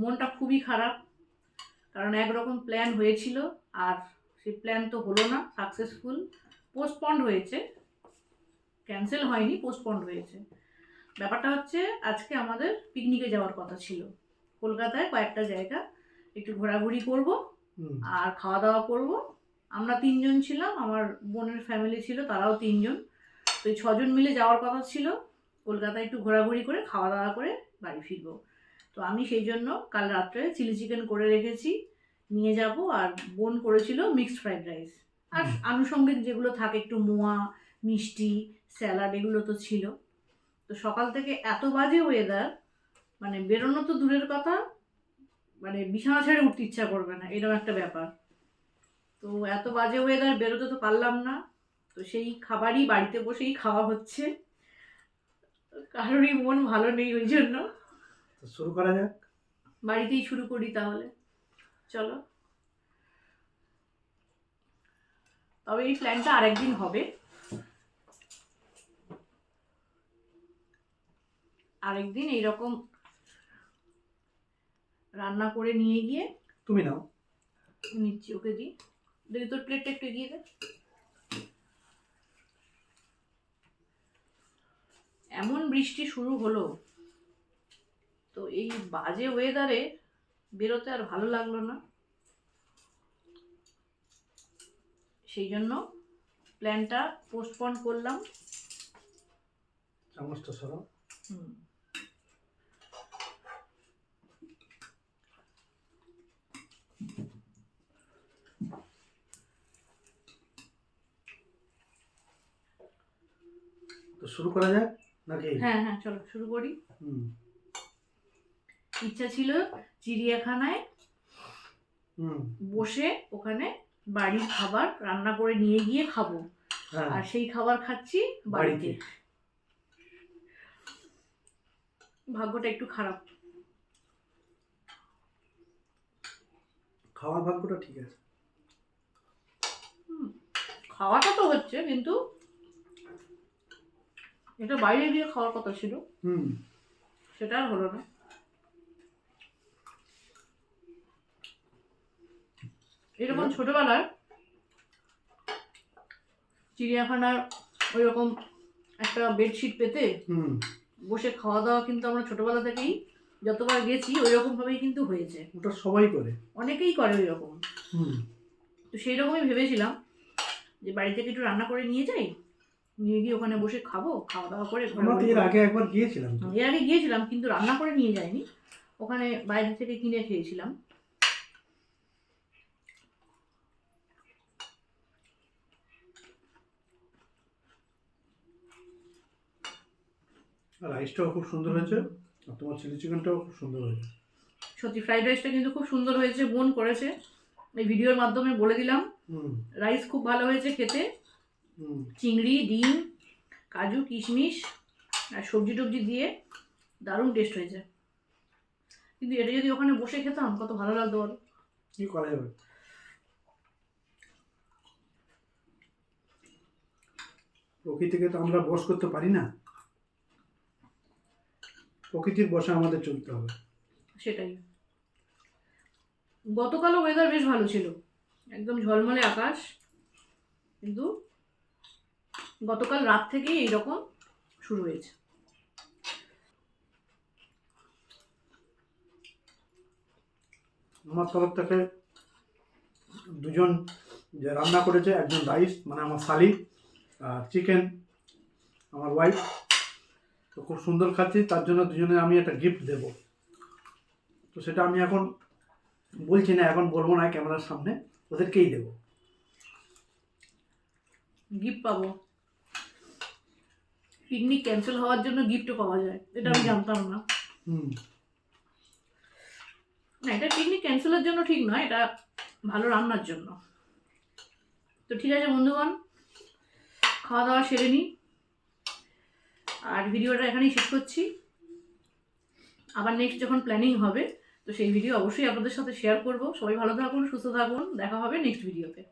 মনটা খুবই খারাপ কারণ একরকম প্ল্যান হয়েছিল আর সেই প্ল্যান তো হলো না সাকসেসফুল পোস্টপন্ড হয়েছে ক্যান্সেল হয়নি পোস্টপন্ড হয়েছে। ব্যাপারটা হচ্ছে আজকে আমাদের পিকনিকে যাওয়ার কথা ছিল। কলকাতায় কয়েকটা জায়গা একটু ঘোরাঘুরি করব আর খাওয়া দাওয়া করব। আমরা তিনজন ছিলাম আমার বোনের ফ্যামিলি ছিল তারাও তিনজন। তো ছজন মিলে যাওয়ার কথা ছিল। কলকাতায় একটু ঘোরাঘুরি করে খাওয়া দাওয়া করে বাড়ি ফিরবো। তো আমি সেই জন্য কাল রাত্রে চিলি চিকেন করে রেখেছি নিয়ে যাব আর বোন করেছিল মিক্সড ফ্রাইড রাইস আর। আনুষঙ্গিক যেগুলো থাকে একটু মোয়া মিষ্টি স্যালাড এগুলো তো ছিল। তো সকাল থেকে এত বাজে ওয়েদার মানে বেরোনো তো দূরের কথা মানে বিছানা ছেড়ে উঠতে ইচ্ছা করবে না এরকম একটা ব্যাপার। তো এত বাজে ওয়েদার বেরোতে তো পারলাম না। তো সেই খাবারই বাড়িতে বসেই খাওয়া হচ্ছে। কারোরই মন ভালো নেই ওই জন্য। শুরু করা যাক। বাড়িতেই শুরু করি তাহলে। চলো। তবে এই প্ল্যানটা আরেকদিন হবে। আরেকদিন এইরকম রান্না করে নিয়ে গিয়ে তুমি নাও। নিচ্ছি ওকে দিই। দেখি তোর প্লেটটা একটু এগিয়ে দে। এমন বৃষ্টি শুরু হলো তো এই বাজে ওয়েদারে বেরোতে আর ভালো লাগল না। সেই জন্য প্ল্যানটা পোস্টপন করলাম। চামচটা সরাও। হুম। তো শুরু করা যাক নাকি? হ্যাঁ হ্যাঁ চলো শুরু করি। হুম। ইচ্ছা ছিল চিড়িয়াখানায় হুম। বসে ওখানে বাড়ির খাবার রান্না করে নিয়ে গিয়ে খাব। হ্যাঁ। আর সেই খাবার খাচ্ছি বাড়িতে। বাড়িতে। ভাগ্যটা একটু খারাপ। খাওয়ার ভাগ্যটা ঠিক আছে। খাওয়াটা তো হচ্ছে কিন্তু এটা বাইরে গিয়ে খাওয়ার কথা ছিল। হুম। সেটা আর হলো না। এরকম ছোটবেলায় চিড়িয়াখানার ওই রকম একটা বেডশিট পেতে হুম। বসে খাওয়া দাওয়া কিন্তু আমরা ছোটবেলা থেকেই যতবার গেছি ওই রকম ভাবেই কিন্তু হয়েছে। ওটা সবাই করে। অনেকেই করে ওই রকম হুম। তো সেই রকমই ভেবেছিলাম যে বাড়ি থেকে একটু রান্না করে নিয়ে যাই নিয়ে গিয়ে ওখানে বসে খাব খাওয়া দাওয়া করে এর আগে একবার গিয়েছিলাম। এর আগে গিয়েছিলাম কিন্তু রান্না করে নিয়ে যাইনি। ওখানে বাইরে থেকে কিনে খেয়েছিলাম। রাইসটাও খুব সুন্দর হয়েছে আর তোমার চিলি চিকেনটাও খুব সুন্দর হয়েছে। সত্যি ফ্রাইড রাইসটা কিন্তু খুব সুন্দর হয়েছে বোন করেছে। এই ভিডিওর মাধ্যমে বলে দিলাম। হুম। রাইস খুব ভালো হয়েছে খেতে। চিংড়ি ডিম কাজু কিশমিশ আর সবজি টবজি দিয়ে দারুণ টেস্ট হয়েছে। কিন্তু এটা যদি ওখানে বসে খেতাম কত ভালো লাগতো বলো। কি করা যাবে? প্রকৃতিকে তো আমরা বস করতে পারি না। প্রকৃতির বসে আমাদের চলতে হবে। সেটাই। গতকালও ওয়েদার বেশ ভালো ছিল। একদম ঝলমলে আকাশ কিন্তু গতকাল রাত থেকেই এইরকম শুরু হয়েছে। আমার তরফ থেকে দুজন যে রান্না করেছে একজন রাইস মানে আমার শালি আর চিকেন আমার ওয়াইফ তো খুব সুন্দর খাচ্ছি তার জন্য দুজনে আমি একটা গিফট দেব। তো সেটা আমি এখন বলছি না এখন বলব না ক্যামেরার সামনে ওদেরকেই দেবো। গিফট পাবো। পিকনিক ক্যান্সেল হওয়ার জন্য গিফটও পাওয়া যায় এটা আমি জানতাম না। হুম। না এটা পিকনিক ক্যান্সেলের জন্য ঠিক নয় এটা ভালো রান্নার জন্য। তো ঠিক আছে বন্ধুগণ খাওয়া দাওয়া সেরে নিই। আর ভিডিওটা এখানেই শেষ করছি। আবার নেক্সট যখন প্ল্যানিং হবে, তো সেই ভিডিও অবশ্যই আপনাদের সাথে শেয়ার করব। সবাই ভালো থাকুন, সুস্থ থাকুন। দেখা হবে নেক্সট ভিডিওতে